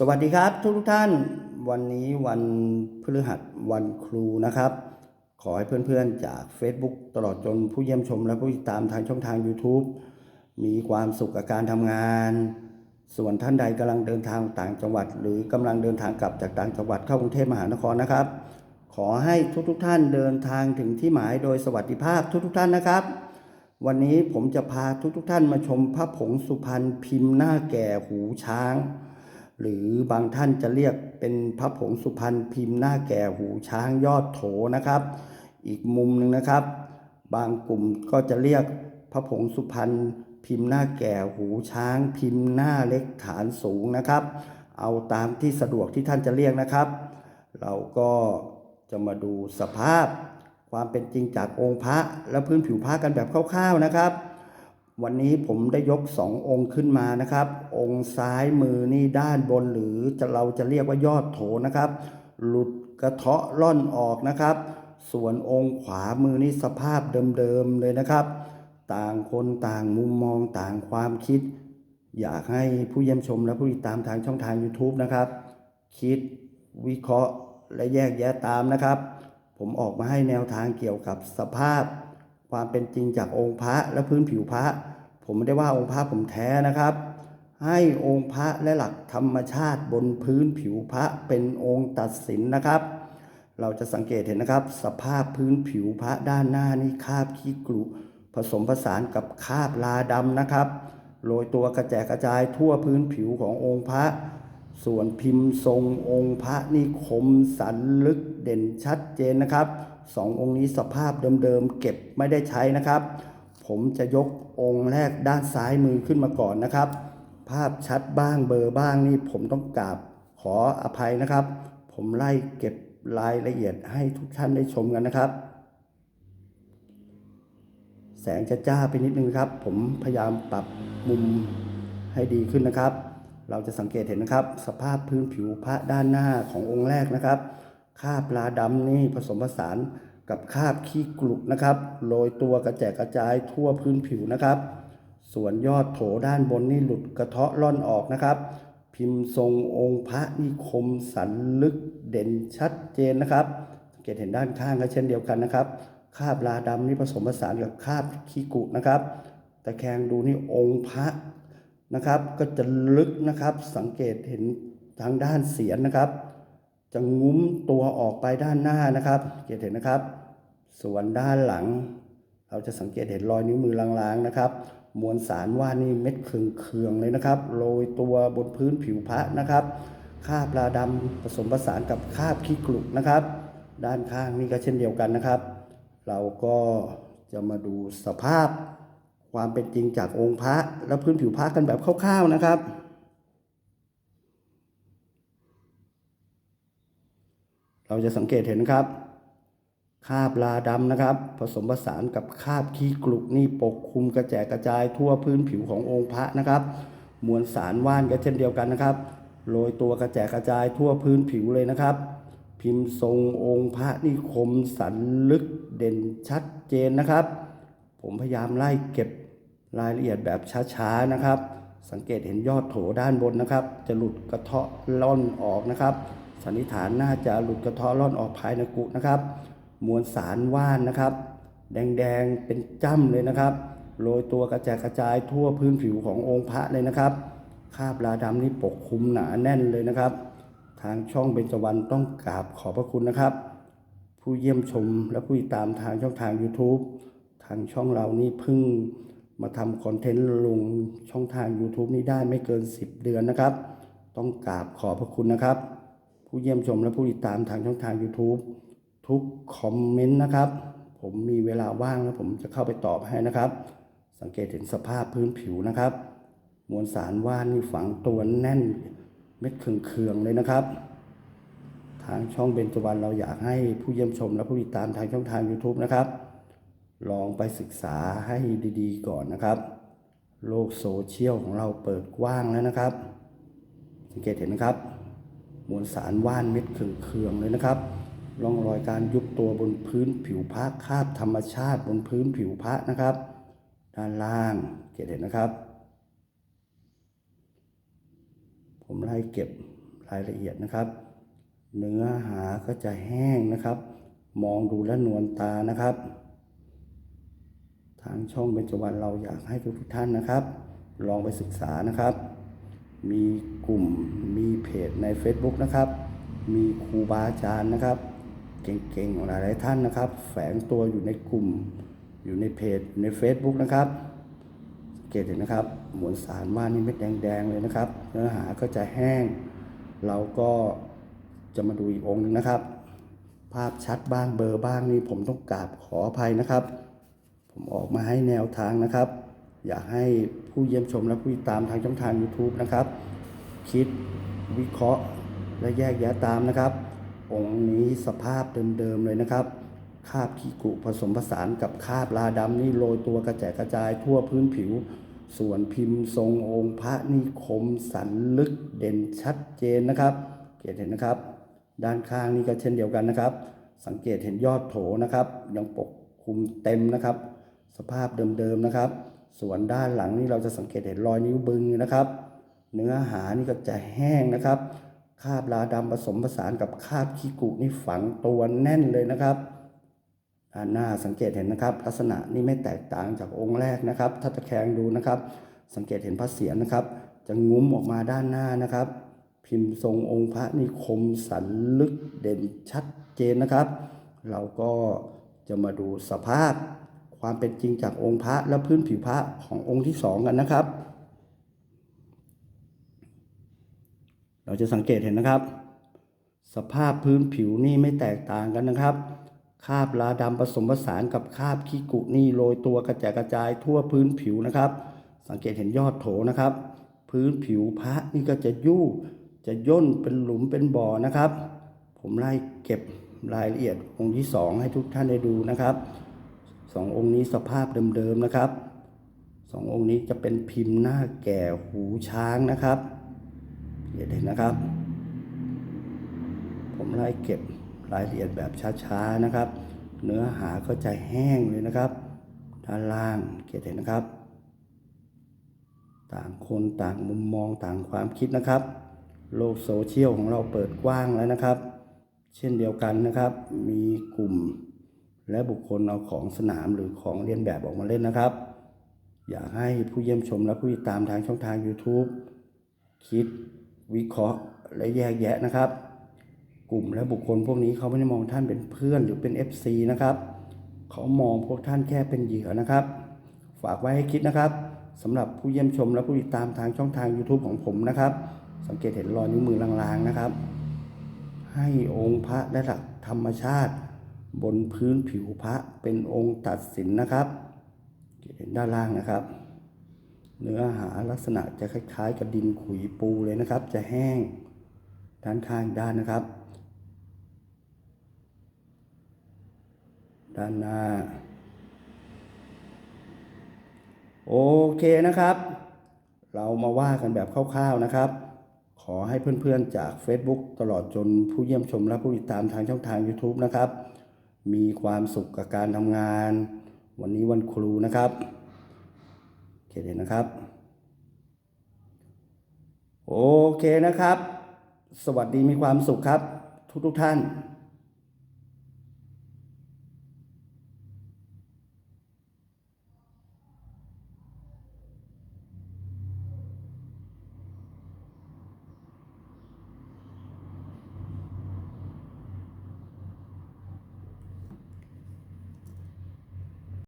สวัสดีครับทุกท่าน วันนี้วันพฤหัสวันครูนะครับ ขอให้เพื่อนๆจาก Facebook ตลอดจนผู้เยี่ยมชมและผู้ติดตามทางช่องทาง YouTube มีความสุขกับการทำงาน ส่วนท่านใดกำลังเดินทางต่างจังหวัด หรือกำลังเดินทางกลับจากต่างจังหวัดเข้ากรุงเทพมหานครนะครับ ขอให้ทุกๆท่านเดินทางถึงที่หมายโดยสวัสดิภาพทุกๆท่านนะครับ วันนี้ผมจะพาทุกๆท่านมาชมพระผงสุพรรณพิมพ์หน้าแก่หูช้าง หรือบางท่านจะเรียกเป็นพระผงสุพรรณพิมพ์หน้าแก่หูช้างยอดโถนะครับ อีกมุมหนึ่งนะครับ บางกลุ่มก็จะเรียกพระผงสุพรรณพิมพ์หน้าแก่หูช้าง พิมพ์หน้าเล็กฐานสูงนะครับ เอาตามที่สะดวกที่ท่านจะเรียกนะครับ เราก็จะมาดูสภาพความเป็นจริงจากองค์พระและพื้นผิวพระกันแบบคร่าวๆนะครับ วันนี้ผมได้ยกสององค์ขึ้นมานะครับ องค์ซ้ายมือนี่ด้านบนหรือจะเราจะเรียกว่ายอดโถนะครับ หลุดกระเทาะล่อนออกนะครับ ส่วนองค์ขวามือนี่สภาพเดิมๆเลยนะครับ ต่างคนต่างมุมมองต่างความคิด อยากให้ผู้เยี่ยมชมและผู้ติดตามทางช่องทาง YouTube นะครับ คิดวิเคราะห์และแยกแยะตามนะครับ ผมออกมาให้แนวทางเกี่ยวกับสภาพ ความเป็นจริงจากองค์พระและพื้นผิวพระ ผมไม่ได้ว่าองค์พระผมแท้นะครับ ให้องค์พระและหลักธรรมชาติบนพื้นผิวพระเป็นองค์ตัดสินนะครับ เราจะสังเกตเห็นนะครับ สภาพพื้นผิวพระด้านหน้านี่คราบขี้กรุผสมผสานกับคราบลาดำนะครับโรยตัวกระแจกระจายทั่วพื้นผิวขององค์พระ ส่วนพิมพ์ทรงองค์พระนี่คมสันลึกเด่นชัดเจนนะครับ สององค์นี้สภาพเดิมๆเก็บไม่ได้ใช้นะครับ ผมจะยกองค์แรกด้านซ้ายมือขึ้นมาก่อนนะครับ ภาพชัดบ้างเบลอบ้างนี่ผมต้องกราบขออภัยนะครับ ผมไล่เก็บรายละเอียดให้ทุกท่านได้ชมกันนะครับ แสงจะจ้าไปนิดนึงครับ ผมพยายามปรับมุมให้ดีขึ้นนะครับ เราจะสังเกตเห็นนะครับ สภาพพื้นผิวพระด้านหน้าขององค์แรกนะครับ คราบปลาดำนี่ผสมผสานกับคราบขี้กลุกนะครับโรยตัวกระแจกกระจายทั่วพื้นผิวนะครับ ส่วนยอดโถด้านบนนี่หลุดกระเทาะล่อนออกนะครับ พิมพ์ทรงองค์พระนี่คมสันลึกเด่นชัดเจนนะครับสังเกตเห็นด้านข้างก็เช่นเดียวกันนะครับคราบลาดำนี่ผสมผสานกับคราบขี้กุนะครับตะแคงดูนี่องค์พระนะครับ ก็จะลึกนะครับ สังเกตเห็นทางด้านเสียนนะครับ จะงุ้มตัวออกไปด้านหน้านะครับเกตเห็นนะครับ ส่วนด้านหลัง เราจะสังเกตเห็นรอยนิ้วมือลางๆนะครับ มวลสารว่านี่เม็ดเคืองๆเลยนะครับโรยตัวบนพื้นผิวพระนะครับคาบลาดำผสมผสานกับคาบขี้กลุกนะครับ ด้านข้างนี่ก็เช่นเดียวกันนะครับ เราก็จะมาดูสภาพความเป็นจริงจากองค์พระและพื้นผิวพระกันแบบคร่าวๆนะครับ เราจะสังเกตเห็นครับคาบลาดำนะครับ ผสมผสานกับคาบขี้กลุกนี่ปกคลุมกระแจกกระจายทั่วพื้นผิวขององค์พระนะครับ มวลสารว่านก็เช่นเดียวกันนะครับโรยตัวกระแจกกระจายทั่วพื้นผิวเลยนะครับ พิมพ์ทรงองค์พระนี่คมสันลึกเด่นชัดเจนนะครับ ผมพยายามไล่เก็บรายละเอียดแบบช้าๆนะครับ สังเกตเห็นยอดโถด้านบนนะครับ จะหลุดกระเทาะล่อนออกนะครับ สันนิษฐานน่าจะหลุดกระทาะล่อนออกภายในกุนะครับ มวลสารว่านนะครับ แดงๆเป็นจ้ำเลยนะครับโรยตัวกระจายกระจายทั่วพื้นผิวขององค์พระเลยนะครับคราบลาดำนี่ปกคลุมหนาแน่นเลยนะครับ ทางช่องเบญจวรรณต้องกราบขอบพระคุณนะครับ ผู้เยี่ยมชมและผู้ติดตามทางช่องทาง YouTube ทางช่องเรานี่เพิ่งมาทำคอนเทนต์ลงช่องทาง YouTube นี้ได้ไม่เกิน 10 เดือนนะครับ ต้องกราบขอบพระคุณนะครับ ผู้เยี่ยมชมและผู้ติดตามทางช่องทาง YouTube ทุกคอมเมนต์นะครับ ผมมีเวลาว่างแล้วผมจะเข้าไปตอบให้นะครับ สังเกตเห็นสภาพพื้นผิวนะครับ มวลสารว่านนี่ฝังตัวแน่นเม็ดเคืองๆเลยนะครับ ทางช่องเบญจวรรณเราอยากให้ผู้เยี่ยมชมและผู้ติดตามทางช่องทาง YouTube นะครับ ลองไปศึกษาให้ดีๆ ก่อนนะครับ โลกโซเชียลของเราเปิดกว้างแล้วนะครับ สังเกตเห็นนะครับ มวลสารว่านเม็ดเคืองๆเลยนะครับร่องรอยการยุบตัวบนพื้นผิวพระคาบธรรมชาติบนพื้นผิวพระนะครับ ด้านล่างเกตเห็นนะครับ ผมไล่เก็บรายละเอียดนะครับ เนื้อหาก็จะแห้งนะครับ มองดูและนวลตานะครับ ทางช่องเบญจวรรณเราอยากให้ทุกท่านนะครับ ลองไปศึกษานะครับ มีกลุ่มมีเพจใน Facebook นะครับ มีครูบาอาจารย์นะครับ เก่งๆหลายๆท่านนะครับ แฝงตัวอยู่ในกลุ่มอยู่ในเพจใน Facebook นะครับสังเกตเห็นนะครับมวลสารว่านนี่เม็ดแดงๆเลยนะครับ เนื้อหาก็จะแห้ง เราก็จะมาดูอีกองค์หนึงนะครับ ภาพชัดบ้างเบอร์บ้างนี่ผมต้องกราบขออภัยนะครับ ผมออกมาให้แนวทางนะครับ อยากให้ผู้เยี่ยมชมและผู้ติดตามทางช่องทาง YouTube นะครับ คิดวิเคราะห์และแยกแยะตามนะครับ องค์นี้สภาพเดิมๆเลยนะครับ คาบขี้กุผสมผสานกับคาบลาดำนี่โรยตัวกระแจกกระจายทั่วพื้นผิว ส่วนพิมพ์ทรงองค์พระนี่คมสันลึกเด่นชัดเจนนะครับเกตเห็นนะครับ ด้านข้างนี่ก็เช่นเดียวกันนะครับ สังเกตเห็นยอดโถนะครับ ยังปกคลุมเต็มนะครับ สภาพเดิมๆนะครับ ส่วนด้านหลังนี่เราจะสังเกตเห็นรอยนิ้วบึงนะครับ เนื้อหานี่ก็จะแห้งนะครับคาบลาดำผสมผสานกับคาบขี้กุนี่ฝังตัวแน่นเลยนะครับด้านหน้าสังเกตเห็นนะครับ ลักษณะนี่ไม่แตกต่างจากองค์แรกนะครับ ถ้าตะแคงดูนะครับ สังเกตเห็นพระเศียรนะครับ จะงุ้มออกมาด้านหน้านะครับ พิมพ์ทรงองค์พระนี่คมสันลึกเด่นชัดเจนนะครับ เราก็จะมาดูสภาพ ความเป็นจริงจากองค์พระและพื้นผิวพระขององค์ที่สองกันนะครับ เราจะสังเกตเห็นนะครับ สภาพพื้นผิวนี่ไม่แตกต่างกันนะครับ คราบลาดำผสมผสานกับคราบขี้กุนี่โรยตัวกระจายกระจายทั่วพื้นผิวนะครับ สังเกตเห็นยอดโถนะครับ พื้นผิวพระนี่ก็จะยู่จะย่นเป็นหลุมเป็นบ่อนะครับ ผมไล่เก็บรายละเอียดองค์ที่สองให้ทุกท่านได้ดูนะครับ สององค์นี้สภาพเดิมๆนะครับสององค์นี้จะเป็นพิมพ์หน้าแก่หูช้างนะครับเห็นนะครับ ผมไล่เก็บรายละเอียดแบบช้าๆนะครับ เนื้อหาก็จะแห้งเลยนะครับ ด้านล่างเกตเห็นนะครับ ต่างคนต่างมุมมองต่างความคิดนะครับ โลกโซเชียลของเราเปิดกว้างแล้วนะครับ เช่นเดียวกันนะครับ มีกลุ่ม และบุคคลเอาของสนามหรือของเรียนแบบออกมาเล่นนะครับ อยากให้ผู้เยี่ยมชมและผู้ติดตามทางช่องทาง YouTube คิดวิเคราะห์และแยกแยะนะครับ กลุ่มและบุคคลพวกนี้เขาไม่ได้มองท่านเป็นเพื่อนหรือเป็น FC นะครับ เขามองพวกท่านแค่เป็นเหยื่อนะครับ ฝากไว้ให้คิดนะครับสำหรับผู้เยี่ยมชมและผู้ติดตามทางช่องทาง YouTube ของผมนะครับ สังเกตเห็นรอยนิ้วมือลางๆนะครับ ให้องค์พระและหลักธรรมชาติ บนพื้นผิวพระเป็นองค์ตัดสินนะครับเห็นด้านล่างนะครับ เนื้อหาลักษณะจะคล้ายๆ กับดินขุยปูเลยนะครับ จะแห้งด้านข้างด้านนะครับ ด้านหน้า โอเคนะครับ เรามาว่ากันแบบคร่าวๆนะครับ ขอให้เพื่อนๆจาก Facebook ตลอดจนผู้เยี่ยมชมและผู้ติดตามทางช่องทาง YouTube นะครับ มีความสุขกับการทำงาน วันนี้วันครูนะครับโอเคเลยนะครับ โอเคนะครับ สวัสดีมีความสุขครับ ทุกทุกท่าน